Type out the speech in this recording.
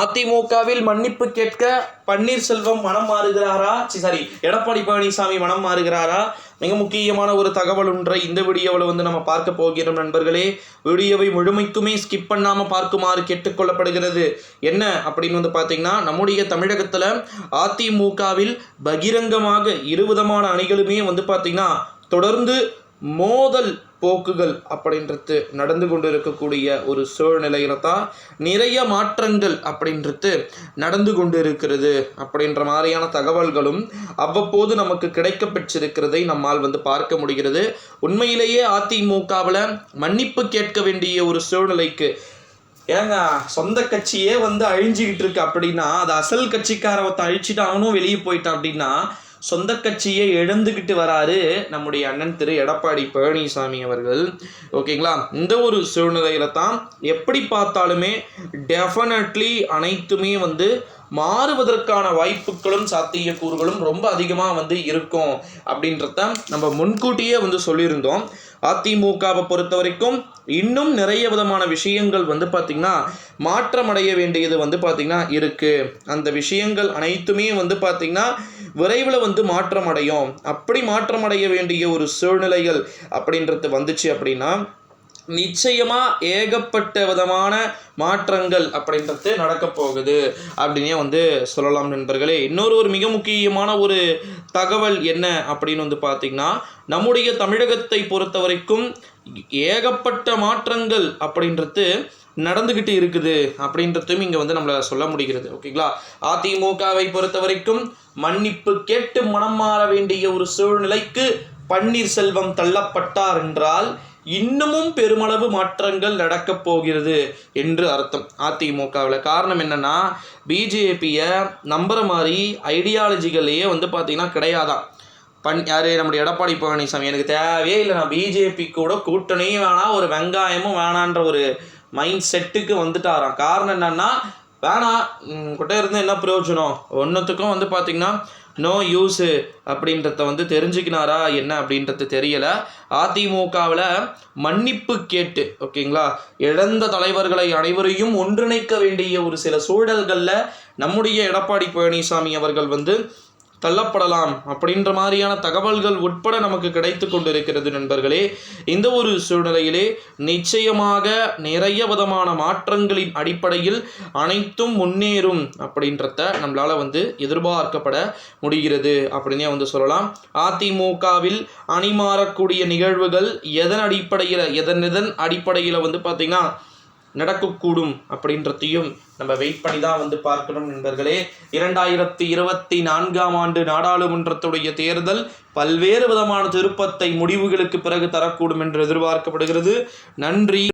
அதிமுகவில் மன்னிப்பு கேட்க பன்னீர்செல்வம் மனம் மாறுகிறாரா? சாரி எடப்பாடி பழனிசாமி மனம் மாறுகிறாரா? மிக முக்கியமான ஒரு தகவல் ஒன்றை இந்த வீடியோவில் வந்து நம்ம பார்க்க போகிறோம் நண்பர்களே. வீடியோவை முழுமைக்குமே ஸ்கிப் பண்ணாமல் பார்க்குமாறு கேட்டுக்கொள்ளப்படுகிறது. என்ன அப்படின்னு வந்து பார்த்தீங்கன்னா நம்முடைய தமிழகத்தில் அதிமுகவில் பகிரங்கமாக இருவிதமான அணிகளுமே வந்து பார்த்தீங்கன்னா தொடர்ந்து மோதல் போக்குகள் அப்படின்றது நடந்து கொண்டு இருக்கக்கூடிய ஒரு சூழ்நிலையில தான் நிறைய மாற்றங்கள் அப்படின்றது நடந்து கொண்டு இருக்கிறது அப்படின்ற மாதிரியான தகவல்களும் அவ்வப்போது நமக்கு கிடைக்க பெற்றிருக்கிறதை நம்மால் வந்து பார்க்க முடிகிறது. உண்மையிலேயே அதிமுகவில் மன்னிப்பு கேட்க வேண்டிய ஒரு சூழ்நிலைக்கு ஏங்க சொந்த கட்சியே வந்து அழிஞ்சிக்கிட்டு இருக்கு அப்படின்னா அது அசல் கட்சிக்காரவத்தை அழிச்சிட்டு அவனும் வெளியே போயிட்டான் அப்படின்னா சொந்த கட்சியை எழுந்துக்கிட்டு வராரு நம்முடைய அண்ணன் திரு எடப்பாடி பழனிசாமி அவர்கள். ஓகேங்களா? இந்த ஒரு சூழ்நிலையில தான் எப்படி பார்த்தாலுமே டெஃபினட்லி அனைத்துமே வந்து மாறுவதற்கான வாய்ப்புகளும் சாத்தியக்கூறுகளும் ரொம்ப அதிகமாக வந்து இருக்கும் அப்படின்றத நம்ம முன்கூட்டியே வந்து சொல்லியிருந்தோம். அதிமுகவை பொறுத்த வரைக்கும் இன்னும் நிறைய விதமான விஷயங்கள் வந்து பார்த்திங்கன்னா மாற்றமடைய வேண்டியது வந்து பார்த்திங்கன்னா இருக்குது அந்த விஷயங்கள் அனைத்துமே வந்து பார்த்திங்கன்னா விரைவில் வந்து மாற்றம் அடையும் அப்படி மாற்றம் அடைய வேண்டிய ஒரு சூழ்நிலைகள் அப்படின்றது வந்துச்சு அப்படின்னா நிச்சயமாக ஏகப்பட்ட விதமான மாற்றங்கள் அப்படின்றது நடக்க போகுது. அப்படின்னே வந்து சொல்லலாம் நண்பர்களே. இன்னொரு ஒரு மிக முக்கியமான ஒரு தகவல் என்ன அப்படின்னு வந்து பார்த்திங்கன்னா நம்முடைய தமிழகத்தை பொறுத்த வரைக்கும் ஏகப்பட்ட மாற்றங்கள் அப்படின்றது நடந்துக்கிட்டு இருக்குது அப்படின்றதும் இங்கே வந்து நம்மளை சொல்ல முடிகிறது. ஓகேங்களா? அதிமுகவை பொறுத்த வரைக்கும் மன்னிப்பு கேட்டு மனம் மாற வேண்டிய ஒரு சூழ்நிலைக்கு பன்னீர்செல்வம் தள்ளப்பட்டார் என்றால் இன்னமும் பெருமளவு மாற்றங்கள் நடக்கப் போகிறது என்று அர்த்தம். அதிமுகவில். காரணம் என்னன்னா பிஜேபியை நம்புகிற மாதிரி ஐடியாலஜிகளையே வந்து பார்த்தீங்கன்னா கிடையாதான் பண் யார் நம்முடைய எடப்பாடி பழனிசாமி எனக்கு தேவையே இல்லை. நான் பிஜேபி கூட கூட்டணியும் வேணாம் ஒரு வெங்காயமும் வேணான்ற ஒரு மைண்ட் செட்டுக்கு வந்துட்டாராம். காரணம் என்னன்னா வேணாம் கிட்ட இருந்து என்ன பிரயோஜனம்? ஒன்றுத்துக்கும் வந்து பார்த்திங்கன்னா நோ யூஸு அப்படின்றத வந்து தெரிஞ்சுக்கினாரா என்ன அப்படின்றது தெரியலை. அதிமுகவில் மன்னிப்பு கேட்டு ஓகேங்களா? இழந்த தலைவர்களை அனைவரையும் ஒன்றிணைக்க வேண்டிய ஒரு சில சூழல்களில் நம்முடைய எடப்பாடி பழனிசாமி அவர்கள் வந்து தள்ளப்படலாம் அப்படின்ற மாதிரியான தகவல்கள் உட்பட நமக்கு கிடைத்து கொண்டிருக்கிறது நண்பர்களே. இந்த ஒரு சூழ்நிலையிலே நிச்சயமாக நிறைய விதமான மாற்றங்களின் அடிப்படையில் அனைத்தும் முன்னேறும் அப்படின்றத நம்மளால் வந்து எதிர்பார்க்கப்பட முடிகிறது. அப்படின்னே வந்து சொல்லலாம். அதிமுகவில் அணிமாறக்கூடிய நிகழ்வுகள் எதன் அடிப்படையில் எதன் எதன் அடிப்படையில் வந்து பார்த்திங்கன்னா நடக்கக்கூடும் அப்படின்றதையும் நம்ம வெயிட் பண்ணி தான் வந்து பார்க்கணும் நண்பர்களே. இரண்டாயிரத்தி இருபத்தி நான்காம் ஆண்டு நாடாளுமன்றத்துடைய தேர்தல் பல்வேறு விதமான திருப்பத்தை முடிவுகளுக்கு பிறகு தரக்கூடும் என்று எதிர்பார்க்கப்படுகிறது. நன்றி.